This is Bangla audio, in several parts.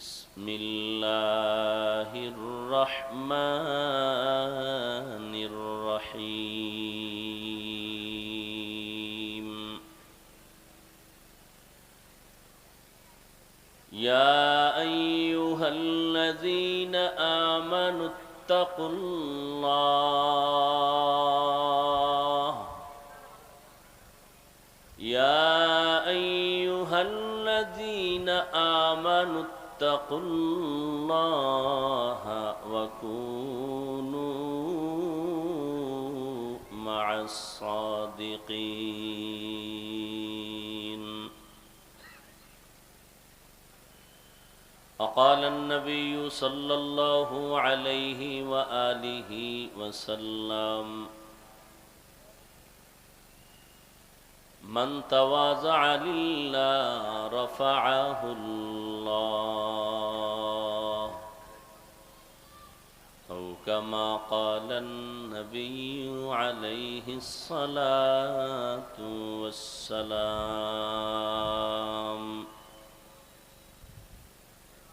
بسم الله الرحمن الرحيم يا أيها الذين آمنوا اتقوا الله يا أيها الذين آمنوا اتقوا الله وكونوا مع الصادقين. وقال النبي صلى الله عليه وآله وسلم من تواضع لله رفعه الله. أو كما قال النبي عليه الصلاة والسلام.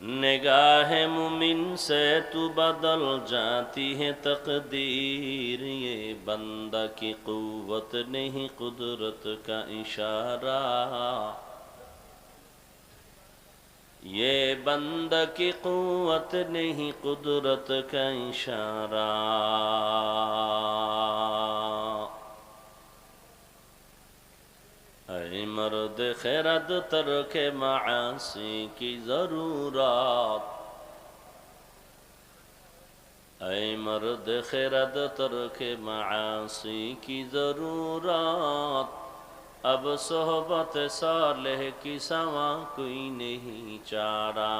نگاہ مومن سے تو بدل جاتی ہے تقدیر یہ بندہ کی قوت نہیں قدرت کا اشارہ یہ بند کی قوت نہیں قدرت کا اشارہ ہر مرد خیرد ترک معاصی کی ضرورات اے مرد خیرد ترک معاصی کی ضرورات اب صحبت صالح کی سوا کوئی نہیں چارہ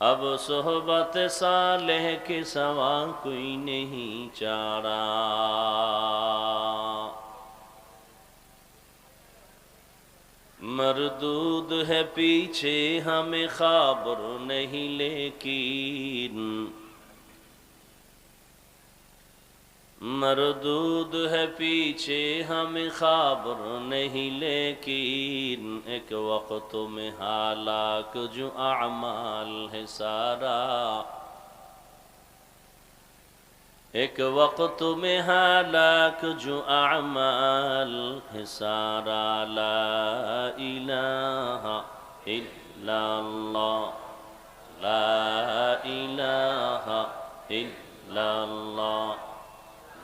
اب صحبت صالح کے سوا کوئی نہیں چارا مردود ہے پیچھے ہمیں خابر نہیں لیکن مردود ہے پیچھے ہمیں خبر نہیں لیکن ایک وقت میں حالات جو اعمال ہے سارا ایک وقت میں حالات جو اعمال ہے سارا لا الہ الا اللہ لا الہ الا اللہ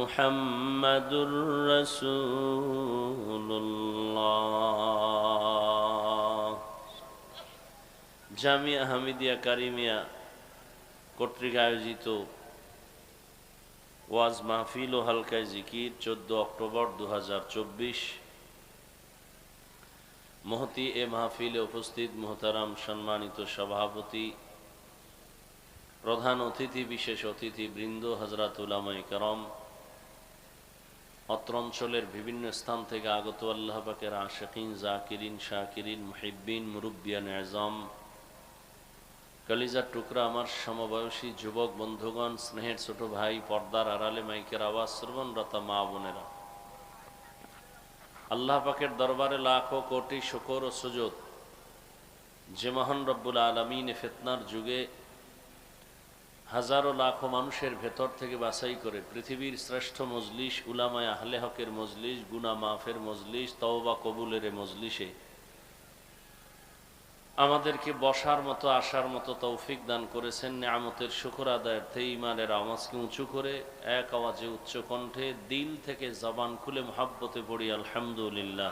محمد رسول الله জামিয়া হামিদিয়া কারিমিয়া কর্তৃক আয়োজিত ওয়াজ মাহফিল ও হালকায় জিকির চোদ্দ অক্টোবর দু মহতি এ মাহফিলে উপস্থিত মোহতারাম সম্মানিত সভাপতি প্রধান অতিথি বিশেষ অতিথি বৃন্দ হজরত উলামাই করম অত্র অঞ্চলের বিভিন্ন স্থান থেকে আগত আল্লাহ পাকের আশেকিন, জাকিরিন, শাকিরিন, মুহিব্বিন, মুরব্বিয়ান আজম কলিজার টুকরা আমার সমবয়সী যুবক, বন্ধুগণ, স্নেহের ছোট ভাই, পর্দার আড়ালে মাইকের আওয়াজ, শ্রবণরতা মা বোনেরা। আল্লাহ পাকের দরবারে লাখো কোটি শকর ও সুযোগ যে মহান রব্বুল আলমিন ফেতনার যুগে হাজারো লাখো মানুষের ভেতর থেকে বাছাই করে পৃথিবীর শ্রেষ্ঠ মজলিস, উলামায় আহলে হকের মজলিস গুনা মাফের মজলিস, তওবা কবুলের মজলিসে আমাদেরকে বসার মতো, আসার মতো তৌফিক দান করেছেন। নিয়ামতের শুকর আদায়ার্থে ইমানের আওয়াজকে উঁচু করে এক আওয়াজে উচ্চ কণ্ঠে দিল থেকে জবান খুলে মোহাব্বতে পড়ি, আলহামদুলিল্লাহ।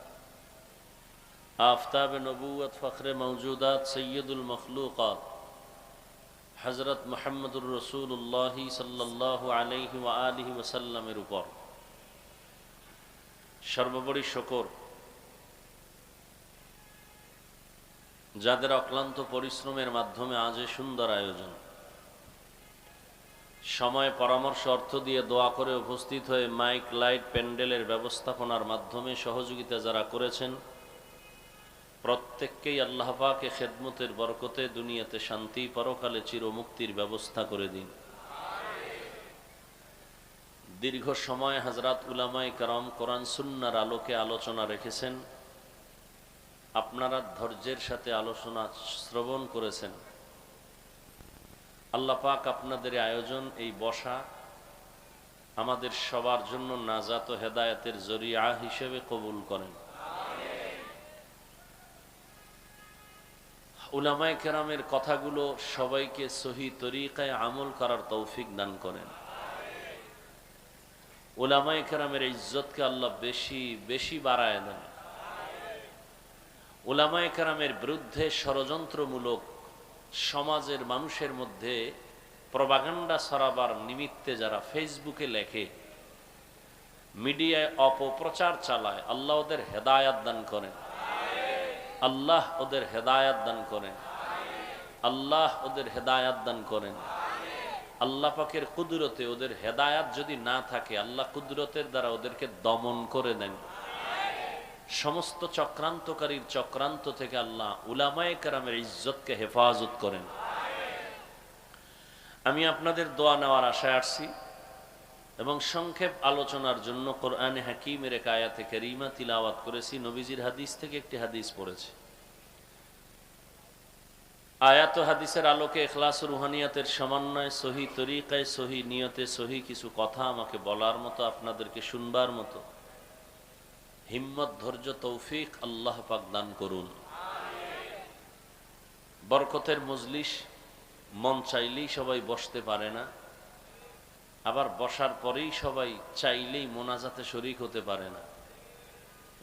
آفتاب نبوت فخر موجودات سید المخلوقات হজরত মোহাম্মদুর রসুল্লাহ সাল্লাহ আলহি আলিহি ওসাল্লামের উপর সর্বোপরি শকর যাদের অক্লান্ত পরিশ্রমের মাধ্যমে আজ এ সুন্দর আয়োজন সময় পরামর্শ অর্থ দিয়ে দোয়া করে উপস্থিত হয়ে মাইক লাইট প্যান্ডেলের ব্যবস্থাপনার মাধ্যমে সহযোগিতা যারা করেছেন প্রত্যেককেই আল্লাহ পাকে খেদমতের বরকতে দুনিয়াতে শান্তি, পরকালে চিরমুক্তির ব্যবস্থা করে দিন। দীর্ঘ সময় হাজরাত উলামাই কারম কোরআন সুন্নার আলোকে আলোচনা রেখেছেন। আপনারা ধৈর্যের সাথে আলোচনা শ্রবণ করেছেন। আল্লাহ পাক আপনাদের আয়োজন, এই বসা আমাদের সবার জন্য নাজাত হেদায়তের জরিয়া হিসেবে কবুল করেন। উলামায় কেরামের কথাগুলো সবাইকে সহি তরিকায় আমল করার তৌফিক দান করেন। ওলামায় কেরামের ইজ্জতকে আল্লাহ বেশি বেশি বাড়ায় দেন। ওলামায় কেরামের বিরুদ্ধে ষড়যন্ত্রমূলক সমাজের মানুষের মধ্যে প্রবাগান্ডা সরাবার নিমিত্তে যারা ফেসবুকে লেখে, মিডিয়ায় অপপ্রচার চালায়, আল্লাহ ওদের হেদায়াত দান করেন। আল্লাহ ওদের হেদায়াত দান করেন। আল্লাহ ওদের হেদায়াত দান করেন। আল্লাহ পাকের কুদরতে ওদের হেদায়াত যদি না থাকে, আল্লাহ কুদরতের দ্বারা ওদেরকে দমন করে দেন। সমস্ত চক্রান্তকারীর চক্রান্ত থেকে আল্লাহ উলামায়ে কারামের ইজ্জতকে হেফাজত করেন। আমি আপনাদের দোয়া নেওয়ার আশায় আসছি। এবং সংক্ষেপ আলোচনার জন্য কোরআনে হাকিমের এক আয়াতে করিমা তিলাওয়াত করেছি, নবীজির হাদিস থেকে একটি হাদিস পড়েছি। আয়াত হাদিসের আলোকে এখলাস রুহানিয়াতের সমন্বয়, সহি তরিকায়, সহি নিয়তে সহি কিছু কথা আমাকে বলার মতো, আপনাদেরকে শুনবার মতো হিম্মত, ধৈর্য, তৌফিক আল্লাহ পাক দান করুন। বরকতের মজলিস, মন চাইলেই সবাই বসতে পারে না। আবার বসার পরেই সবাই চাইলেই মোনাজাতে শরিক হতে পারে না।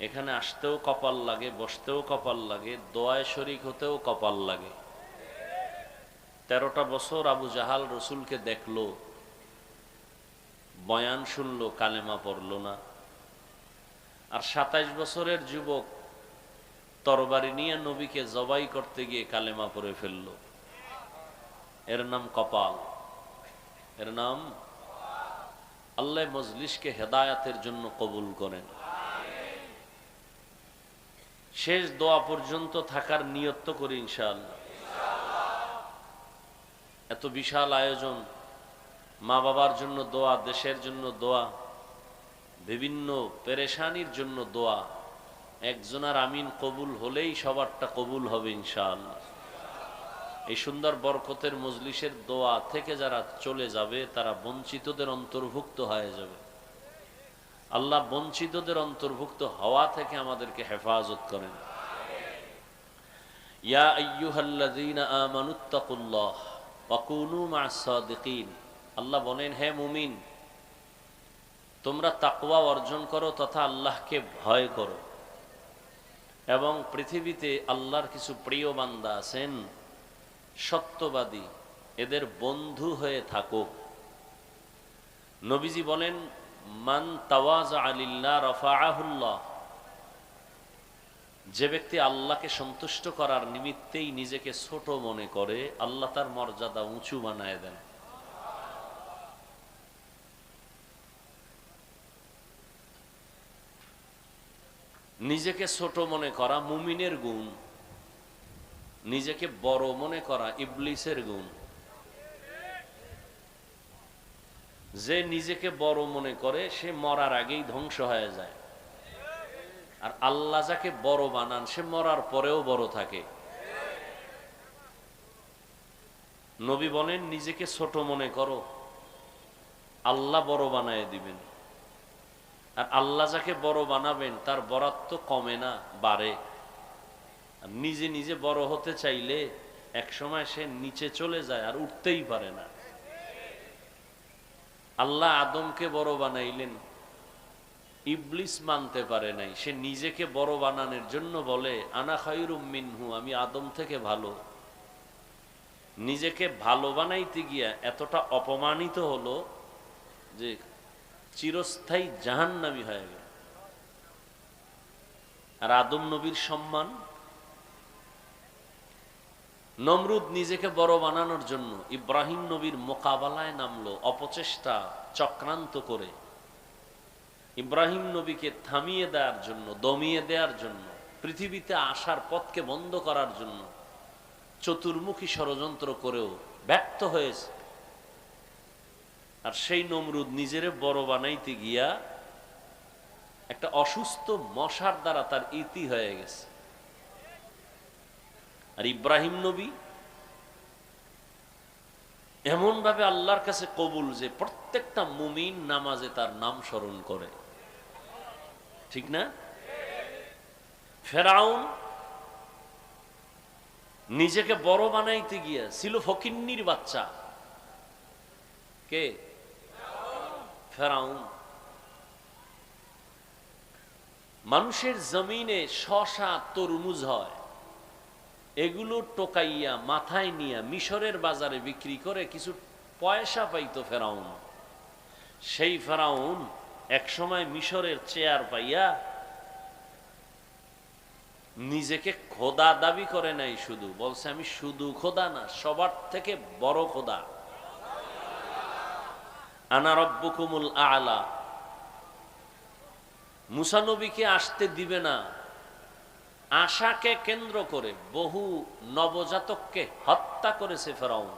এখানে আসতেও কপাল লাগে, বসতেও কপাল লাগে, দোয়ায় শরিক হতেও কপাল লাগে। তেরোটা বছর আবু জাহাল রসুলকে দেখল, বয়ান শুনলো, কালেমা পড়ল না। আর সাতাইশ বছরের যুবক তরবারি নিয়ে নবীকে জবাই করতে গিয়ে কালেমা পড়ে ফেলল। এর নাম কপাল, এর নাম আল্লাহ মজলিসকে হেদায়াতের জন্য কবুল করেন। শেষ দোয়া পর্যন্ত থাকার নিয়ত করি ইনশাআল্লাহ। এত বিশাল আয়োজন মা বাবার জন্য দোয়া, দেশের জন্য দোয়া, বিভিন্ন পেরেশানির জন্য দোয়া, একজনার আমিন কবুল হলেই সবারটা কবুল হবে ইনশাআল্লাহ। এই সুন্দর বরকতের মজলিসের দোয়া থেকে যারা চলে যাবে, তারা বঞ্চিতদের অন্তর্ভুক্ত হয়ে যাবে। আল্লাহ বঞ্চিতদের অন্তর্ভুক্ত হওয়া থেকে আমাদেরকে হেফাজত করেন। আল্লাহ বলেন, হে মুমিন, তোমরা তাকওয়া অর্জন করো তথা আল্লাহকে ভয় করো। এবং পৃথিবীতে আল্লাহর কিছু প্রিয় বান্দা আছেন সত্যবাদী, এদের বন্ধু হয়ে থাকো নবীজি বলেন, মান তাওয়াজ আলিল্লাহ রফাআহুল্লাহ। যে ব্যক্তি আল্লাহকে সন্তুষ্ট করার নিমিত্তেই নিজেকে ছোট মনে করে, আল্লাহ তার মর্যাদা উঁচু বানায় দেন। নিজেকে ছোট মনে করা মুমিনের গুণ। নিজেকে বড় মনে করা ইবলিসের গুণ। যে নিজেকে বড় মনে করে, সে মরার আগেই ধ্বংস হয়ে যায়। আর আল্লাহ যাকে বড় বানান, সে মরার পরেও বড় থাকে। নবী বলেন, নিজেকে ছোট মনে করো। আল্লাহ বড় বানায় দিবেন। আর আল্লাহ যাকে বড় বানাবেন, তার বরাত্ম কমে না, বাড়ে। নিজে নিজে বড় হতে চাইলে এক সময় সে নিচে চলে যায় আর উঠতেই পারে না। আল্লাহ আদমকে বড় বানাইলেন, ইবলিস মানতে পারে নাই। সে নিজেকে বড় বানানোর জন্য বলে, আনা খাইরুম মিনহু, আমি আদম থেকে ভালো। নিজেকে ভালো বানাইতে গিয়া এতটা অপমানিত হলো যে চিরস্থায়ী জাহান্নামি হয়ে গেল। আর আদম নবীর সম্মান নমরুদ নিজেকে বড় বানানোর জন্য ইব্রাহিম নবীর মোকাবেলায় নামলো, অপচেষ্টা চক্রান্ত করে। ইব্রাহিম নবীকে থামিয়ে দেওয়ার জন্য, দমিয়ে দেওয়ার জন্য, পৃথিবীতে আসার পথকে বন্ধ করার জন্য চতুর্মুখী ষড়যন্ত্র করেও ব্যর্থ হয়েছে। আর সেই নমরুদ নিজেরে বড় বানাইতে গিয়া একটা অসুস্থ মশার দ্বারা তার ইতি হয়ে গেছে। আর ইব্রাহিম নবী এমন ভাবে আল্লাহর কাছে কবুল যে প্রত্যেকটা মুমিন নামাজে তার নাম স্মরণ করে। ঠিক না? ফেরাউন নিজেকে বড় বানাইতে গিয়া ছিল ফকিন্নির বাচ্চা। কে? ফেরাউন। মানুষের জমিনে শশা, তরমুজ হয়। এগুলো টোকাইয়া মাথায় নিয়ে মিশরের বাজারে বিক্রি করে কিছু পয়সা পাইতো ফেরাউন। সেই ফেরাউন একসময় মিশরের চেয়ার পাইয়া নিজেকে খোদা দাবি করে নাই শুধু, বলছে, আমি শুধু খোদা না, সবার থেকে বড় খোদা। আনা রব্বুকুমুল আলা। মুসানবীকে আসতে দিবে না। আশাকে কেন্দ্র করে বহু নবজাতককে হত্যা করেছে ফেরাউন।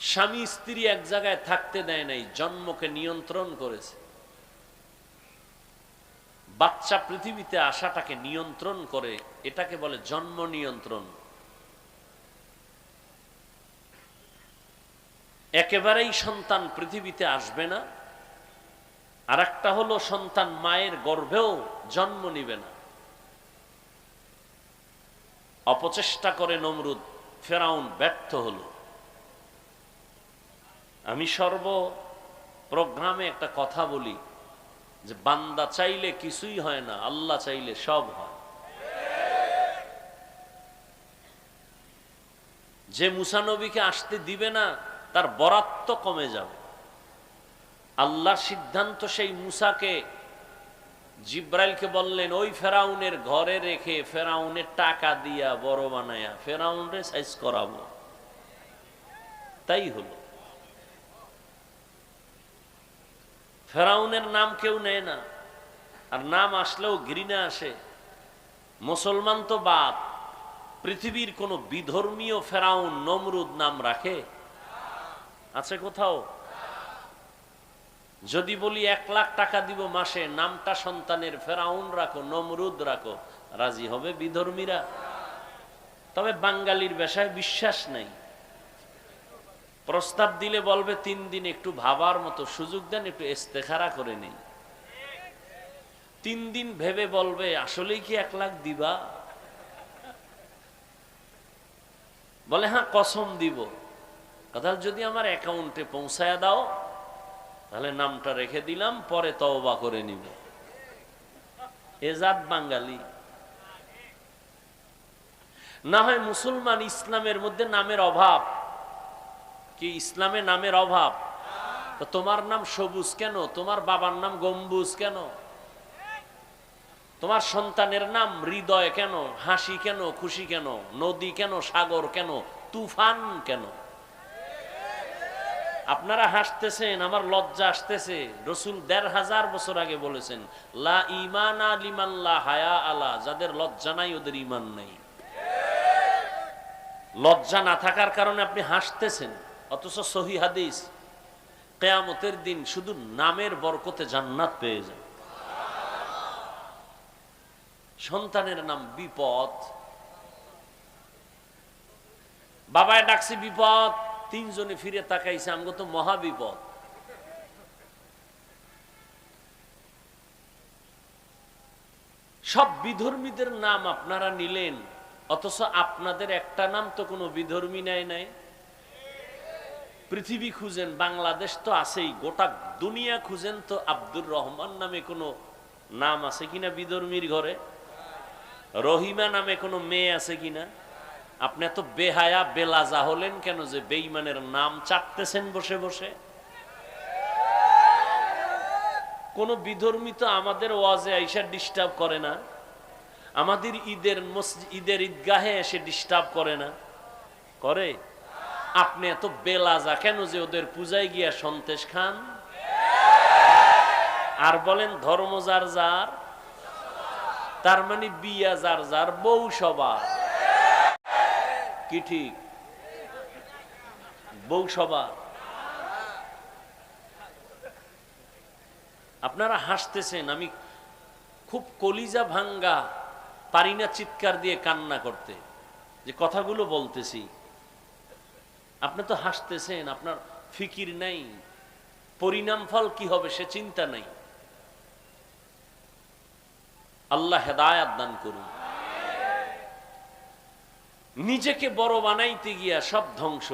স্বামী স্ত্রী এক জায়গায় থাকতে দেয় নাই, জন্মকে নিয়ন্ত্রণ করেছে। বাচ্চা পৃথিবীতে আসাটাকে নিয়ন্ত্রণ করে, এটাকে বলে জন্ম নিয়ন্ত্রণ। একেবারেই সন্তান পৃথিবীতে আসবে না আর একটা হলো সন্তান মায়ের গর্ভেও জন্ম নিবে না। অপচেষ্টা করে নমরুদ, ফেরাউন ব্যর্থ হলো। আমি সর্ব প্রোগ্রামে একটা কথা বলি যে, বান্দা চাইলে কিছুই হয় না, আল্লাহ চাইলে সব হয়। যে মুসানবীকে আসতে দিবে না, তার বরাত্ম কমে যাবে। আল্লাহর সিদ্ধান্ত সেই মুসাকে। জিব্রাইলকে বললেন, ওই ফেরাউনের ঘরে রেখে ফেরাউনের টাকা দিয়া বড় বানায়া, ফেরাউনরে সাইজ করাবো। তাই হলো। ফেরাউনের নাম কেউ নেয় না, আর নাম আসলেও ঘৃণা আসে। মুসলমান তো বাদ পৃথিবীর কোন বিধর্মীয় ফেরাউন নমরুদ নাম রাখে? আছে কোথাও? যদি বলি এক লাখ টাকা দিব মাসে, নামটা সন্তানের ফেরাউন রাখো, নমরুদ রাখো, রাজি হবে বিধর্মীরা? তবে বাঙালির বেশায় বিশ্বাস নাই। প্রস্তাব দিলে বলবে, তিন দিন একটু ভাবার মতো সুযোগ দেন, একটু ইস্তেখারা করে নেই। তিন দিন ভেবে বলবে, আসলেই কি এক লাখ দিবা? বলে হ্যাঁ কসম দিব। কথা যদি আমার অ্যাকাউন্টে পৌঁছায় দাও তাহলে নামটা রেখে দিলাম, পরে তওবা করে নিব। এজাদ বাঙালি। না হয় মুসলমান ইসলামের মধ্যে নামের অভাব। কি, ইসলামে নামের অভাব? তোমার নাম সবুজ কেন? তোমার বাবার নাম গম্বুজ কেন? তোমার সন্তানের নাম হৃদয় কেন? হাসি কেন? খুশি কেন? নদী কেন? সাগর কেন? তুফান কেন? আপনারা হাসতেছেন, আমার লজ্জা আসতেছে। রসুল দেড় হাজার বছর আগে বলেছেন, লা ইমান আলিমাল্লা হায়া আলা যাদের লজ্জা নাই, ওদের ইমান নাই। লজ্জা না থাকার কারণে আপনি হাসতেছেন, অথচ সহি হাদিস, কেয়ামতের দিন শুধু নামের বরকতে জান্নাত পেয়ে যান সন্তানের নাম বিপদ। বাবায় ডাকছে, বিপদ তিনজনে ফিরে তাকাইছে, আমগো তো মহা বিপদ। সব বিধর্মীদের নাম আপনারা নিলেন, অথচ আপনাদের একটা নাম তো কোনো বিধর্মী নেয় নাই। পৃথিবী খুঁজেন, বাংলাদেশ তো আছেই, গোটা দুনিয়া খুঁজেন তো আব্দুর রহমান নামে কোনো নাম আছে কিনা বিধর্মীর ঘরে? রহিমা নামে কোনো মেয়ে আছে কিনা? আপনি এত বেহায়া, বেলাজা হলেন কেন যে বেইমানের নাম চাটতেছেন বসে বসে? কোন বিধর্মী তো আমাদের ওয়াজে আইসা ডিস্টার্ব করে না। আমাদের ঈদের ঈদের ঈদগাহে এসে ডিস্টার্ব করে না। করে? আপনি এত বেলাজা কেন যে ওদের পূজায় গিয়া সন্তেষ খান? আর বলেন ধর্ম যার যার, তার মানে বিয়া যার যার, বউ সবার। কি ঠিক? বউ সবার আপনারা হাসতেছেন, আমি খুব কলিজা ভাঙ্গা, পারি না চিৎকার দিয়ে কান্না করতে, যে কথাগুলো বলতেছি। আপনি তো হাসতেছেন, আপনার ফিকির নাই। পরিণাম ফল কি হবে সে চিন্তা নাই। আল্লাহ হেদায়াত দান করুন। নিজেকে বড় বানাইতে গিয়া সব ধ্বংস।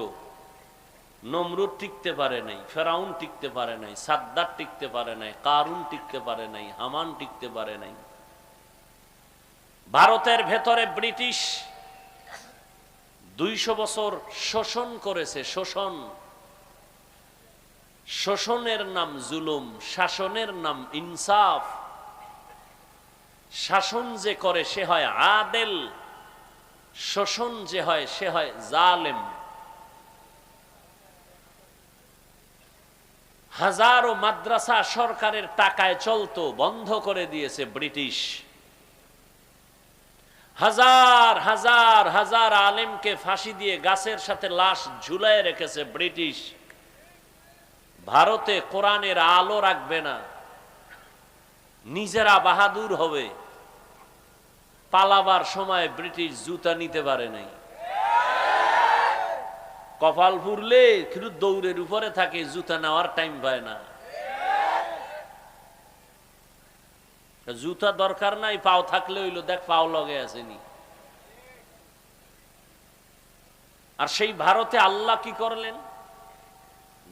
নমরুদ টিকতে পারে নাই, ফেরাউন টিকতে পারে নাই সাদ্দার টিকতে পারে নাই, কারুন টিকতে পারে নাই, হামান টিকতে পারে নাই। ভারতের ভেতরে ব্রিটিশ দুইশো বছর শোষণ করেছে, শোষণ। শোষণের নাম জুলুম, শাসনের নাম ইনসাফ। শাসন যে করে সে হয় আদেল। শোষণ যে হয়, সে হয় জালেম। হাজারো মাদ্রাসা সরকারের টাকায় চলতো, বন্ধ করে দিয়েছে ব্রিটিশ। হাজার হাজার হাজার আলেমকে ফাঁসি দিয়ে গাছের সাথে লাশ ঝুলাই রেখেছে ব্রিটিশ। ভারতে কোরআনের আলো রাখবে না। নিজেরা বাহাদুর হবে। পালাবার সময় ব্রিটিশ জুতা নিতে পারে নাই। কপাল ফুরলে কিন্তু দৌড়ের উপরে থাকে, জুতা নেওয়ার টাইম পায় না। জুতা দরকার নাই, পাও থাকলে হইল, দেখ পাও লগে আসেনি আর সেই ভারতে আল্লাহ কি করলেন?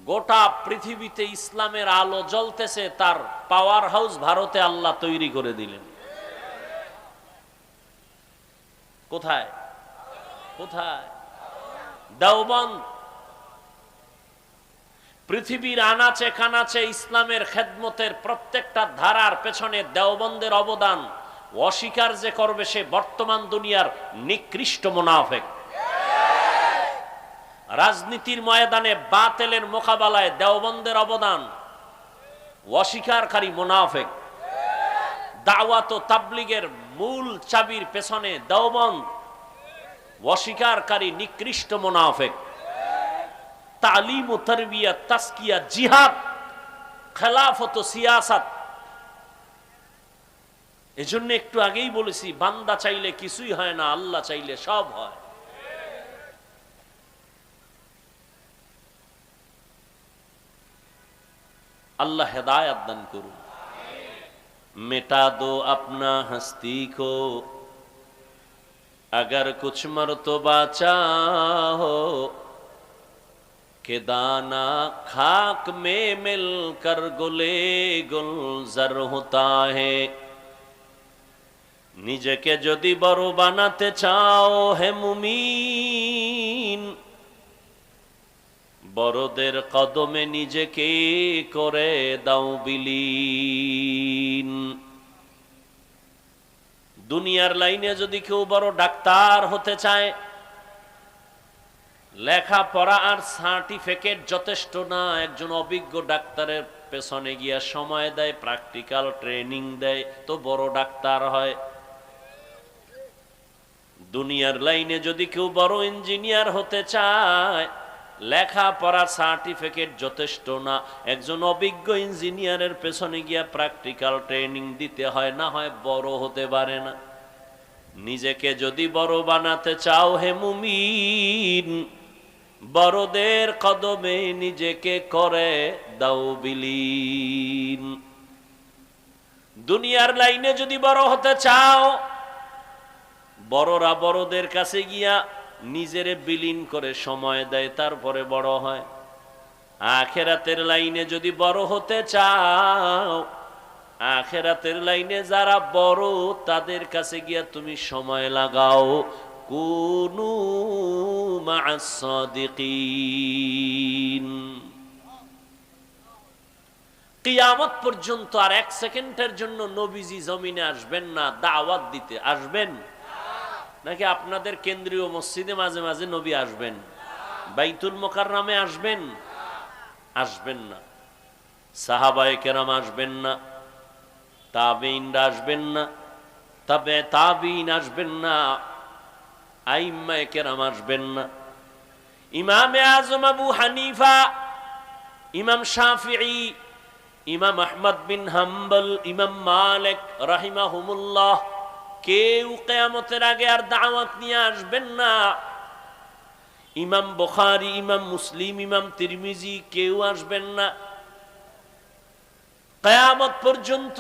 গোটা পৃথিবীতে ইসলামের আলো জ্বলতেছে, তার পাওয়ার হাউস ভারতে আল্লাহ তৈরি করে দিলেন। কোথায়? কোথায়? দেওবন্দ পৃথিবীর আনাচে কানাচে ইসলামের খেদমতের প্রত্যেকটা ধারার পেছনে দেওবন্দের অবদান, অস্বীকার যে করবে সে বর্তমান দুনিয়ার নিকৃষ্ট মুনাফেক। রাজনীতির ময়দানে বাতেলের মোকাবেলায় দেওবন্দের অবদান, অস্বীকারী মুনাফেক। দাওয়াত তাবলিগের মূল চাবির পেছনে দেওবন্দ, অস্বীকারী, নিকৃষ্ট মোনাফেক। তালিম ও তরবিয়া তাস্কিয়া জিহাদ, খেলাফত সিয়াসাত। এজন্য একটু আগেই বলেছি, বান্দা চাইলে কিছুই হয় না, আল্লাহ চাইলে সব হয়। আল্লাহ হেদায়াত দান করুন। مٹا دو اپنا ہستی کو۔ اگر کچھ مرتبہ چاہو کہ دانا خاک میں مل کر گلے گلزر ہوتا ہے۔ نج کے جدی برو বড় বানাতে চাও ہے ممین বড়দের কদমে নিজেকে করে দাও বিলীন। দুনিয়ার লাইনে যদি কেউ বড় ডাক্তার হতে চায়, লেখাপড়া আর সার্টিফিকেট যথেষ্ট না, একজন অভিজ্ঞ ডাক্তারের পেছনে গিয়া সময় দেয়, প্র্যাকটিক্যাল ট্রেনিং দেয়, তো বড় ডাক্তার হয়। দুনিয়ার লাইনে যদি কেউ বড় ইঞ্জিনিয়ার হতে চায় লেখাপড়ার সার্টিফিকেট যথেষ্ট না। একজন অভিজ্ঞ ইঞ্জিনিয়ারের পেছনে গিয়া প্র্যাকটিক্যাল ট্রেনিং দিতে হয়, না হয় বড় হতে পারে না। নিজেকে যদি বড় বানাতে চাও হে মুমিন, বড়দের কদমে নিজেকে করে দাও বিলীন। দুনিয়ার লাইনে যদি বড় হতে চাও, বড়রা বড়দের কাছে গিয়া নিজেরে বিলীন করে সময় দেয়, তারপরে বড় হয়। আখেরাতের লাইনে যদি বড় হতে চাও, আখেরাতের লাইনে যারা বড়, তাদের কাছে গিয়া তুমি সময় লাগাও। কুনু কিয়ামত পর্যন্ত আর এক সেকেন্ডের জন্য নবীজি জমিনে আসবেন না, দাওয়াত দিতে আসবেন। নাকি আপনাদের কেন্দ্রীয় মসজিদে মাঝে মাঝে নবী আসবেন? বাইতুল মোকার নামে আসবেন? আসবেন না। সাহাবায় কেরাম আসবেন না। তাবেইনরা আসবেন না। তবে তাবিন আসবেন না। আইম্মায় কেরাম আসবেন না। ইমামে আজম আবু হানিফা, ইমাম শাফিঈ, ইমাম আহমদ বিন হাম্বল, ইমাম মালিক রাহিমাহুমুল্লাহ কেউ কেয়ামতের আগে আর দাওয়াত নিয়ে আসবেন না। ইমাম বখারি, ইমাম মুসলিম, ইমাম তিরমিজি কেউ আসবেন না। কেয়ামত পর্যন্ত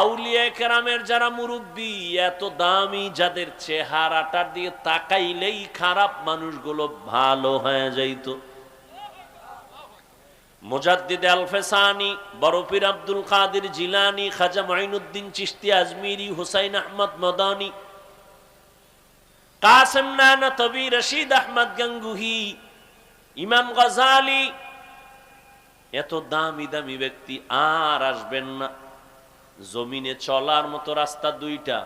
আউলিয়া কেরামের যারা মুরব্বী, এত দামি যাদের চেহারাটার দিয়ে তাকাইলেই খারাপ মানুষগুলো ভালো হয়ে যাইতো। মুজাদ্দিদ আলফেসানি বরফির আব্দুল কাদের জিলানি, খাজা মাইনুদ্দিন চিস্তি আজমিরি, হুসাইন আহমদ মদানি, কাসেম নানা তবি রশিদ আহমদ গঙ্গুহি, ইমাম গজালি। এত দামি দামি ব্যক্তি আর আসবেন না। জমিনে চলার মতো রাস্তা দুইটা।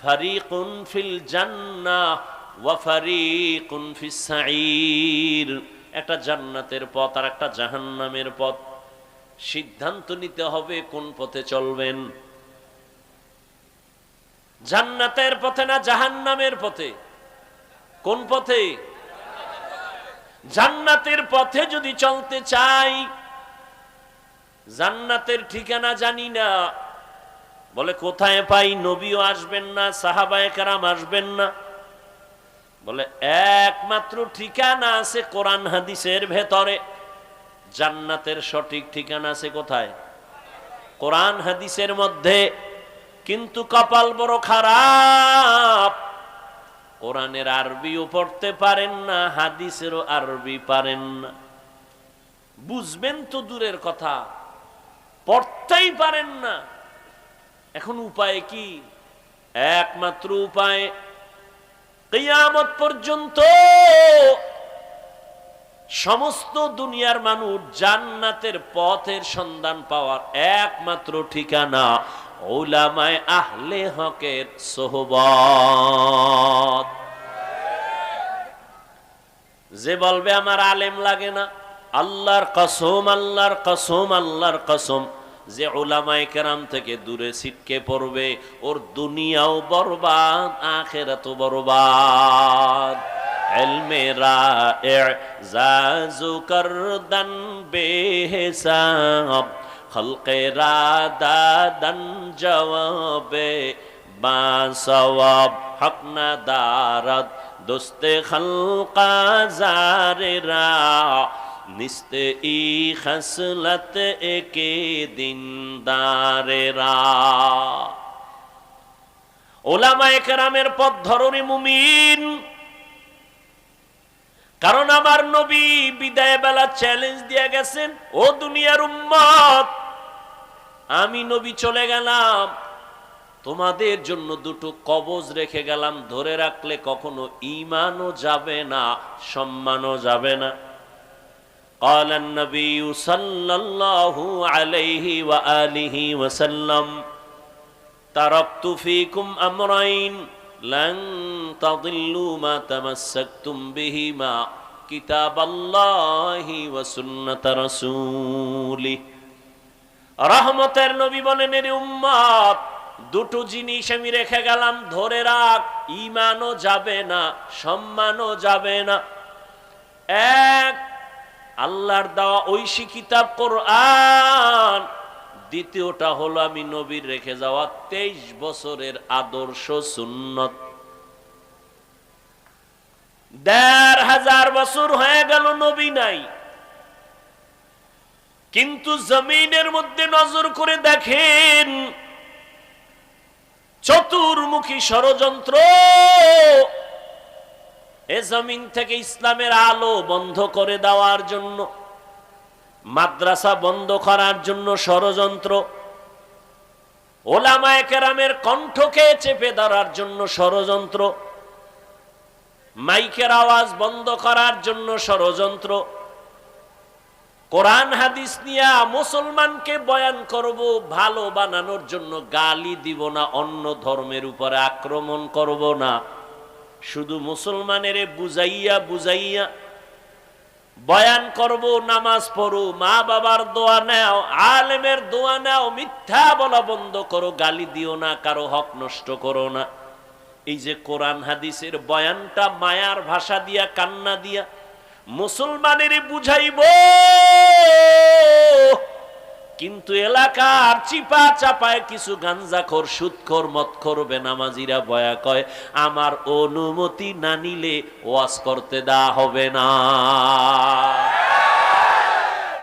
ফারিকুন ফিল জান্নাহ ওয়া ফারিকুন ফিস সাঈর। একটা জান্নাতের পথ আর একটা জাহান্নামের পথ। সিদ্ধান্ত নিতে হবে কোন পথে চলবেন। জান্নাতের পথে না জাহান্নামের পথে? কোন পথে? জান্নাতের পথে যদি চলতে চাই, জান্নাতের ঠিকানা জানি না। বলে কোথায় পাই? নবীও আসবেন না, সাহাবায়ে কারাম আসবেন না। বলে, একমাত্র ঠিকানা আছে কোরআন হাদিসের ভেতরে। জান্নাতের সঠিক ঠিকানা আছে কোথায়? কোরআন হাদিসের মধ্যে, কিন্তু কপাল বড় খারাপ। কোরআনের আরবিও পড়তে পারেন না, হাদিসেরও আরবি পারেন না। বুঝবেন তো দূরের কথা, পড়তেই পারেন না। এখন উপায় কি? একমাত্র উপায় কিয়ামত পর্যন্ত সমস্ত দুনিয়ার মানুষ জান্নাতের পথের সন্ধান পাওয়ার একমাত্র ঠিকানা ওলামায় আহলে হকের সোহবত। যে বলবে, আমার আলেম লাগে না। আল্লাহর কসম আল্লাহর কসম আল্লাহর কসম। যে ওলামায় কেরাম থেকে দূরে ছিটকে পড়বে ওর দুনিয়াও বরবাদ আখেরাত বরবাদ علمে রাজু করদন বেহসাব খলকে রাদাদন জবাবে বাসওয়াব হক না দারদ দোস্তে খলকা জারেরা নিস্তে ই খসলত একে দিনদারেরা। ওলামায়ে কেরামের পথ ধরনি মুমিন, কারণ আমার নবী বিদায় বেলা চ্যালেঞ্জ দিয়ে গেছেন, ও দুনিয়ার উম্মত, আমি নবী চলে গেলাম, তোমাদের জন্য দুটো কবজ রেখে গেলাম, ধরে রাখলে কখনো ইমানও যাবে না, সম্মানও যাবে না। قال النبي صلى الله عليه وآله وسلم تركت فيكم أمرين لن تضلوا ما تمسكتم بهما كتاب الله وسنة رسوله রহমতের নবী বলেন এর উম্মত দুটো জিনিস আমি রেখে গেলাম ধরে রাখ ইমানও যাবে না সম্মানও যাবে না এক আল্লাহর দেওয়া ঐশী কিতাব কোরআন। দ্বিতীয়টা হলো আমি নবীর রেখে যাওয়া তেইশ বছরের আদর্শ সুন্নত। দেড় হাজার বছর হয়ে গেল নবী নাই। কিন্তু জমিনের মধ্যে নজর করে দেখেন, চতুর্মুখী ষড়যন্ত্র এ জমিন থেকে ইসলামের আলো বন্ধ করে দেওয়ার জন্য, মাদ্রাসা বন্ধ করার জন্য ষড়যন্ত্র, ওলামায় কেরামের কণ্ঠকে চেপে ধরার জন্য ষড়যন্ত্র, মাইকের আওয়াজ বন্ধ করার জন্য ষড়যন্ত্র, কোরআন হাদিস নিয়া মুসলমানকে বয়ান করব, ভালো বানানোর জন্য গালি দিব না, অন্য ধর্মের উপরে আক্রমণ করব না। শুধু মুসলমানের বুঝাইয়া বুঝাইয়া বয়ান করব, নামাজ পড়ো, মা বাবার দোয়া নেও, আলেমের দোয়া নেও, মিথ্যা বলা বন্ধ করো, গালি দিও না, কারও হক নষ্ট করো না। এই যে কোরআন হাদিসের বয়ানটা মায়ার ভাষা দিয়া, কান্না দিয়া, মুসলমানের বুঝাইব কিন্তু এলাকার চিপা চাপায় কিছু গাঞ্জাখোর, সুৎখোর মতখোর বেনামাজিরা বয়া কয়, আমার অনুমতি না নিলে ওয়াজ করতে দেওয়া হবে না।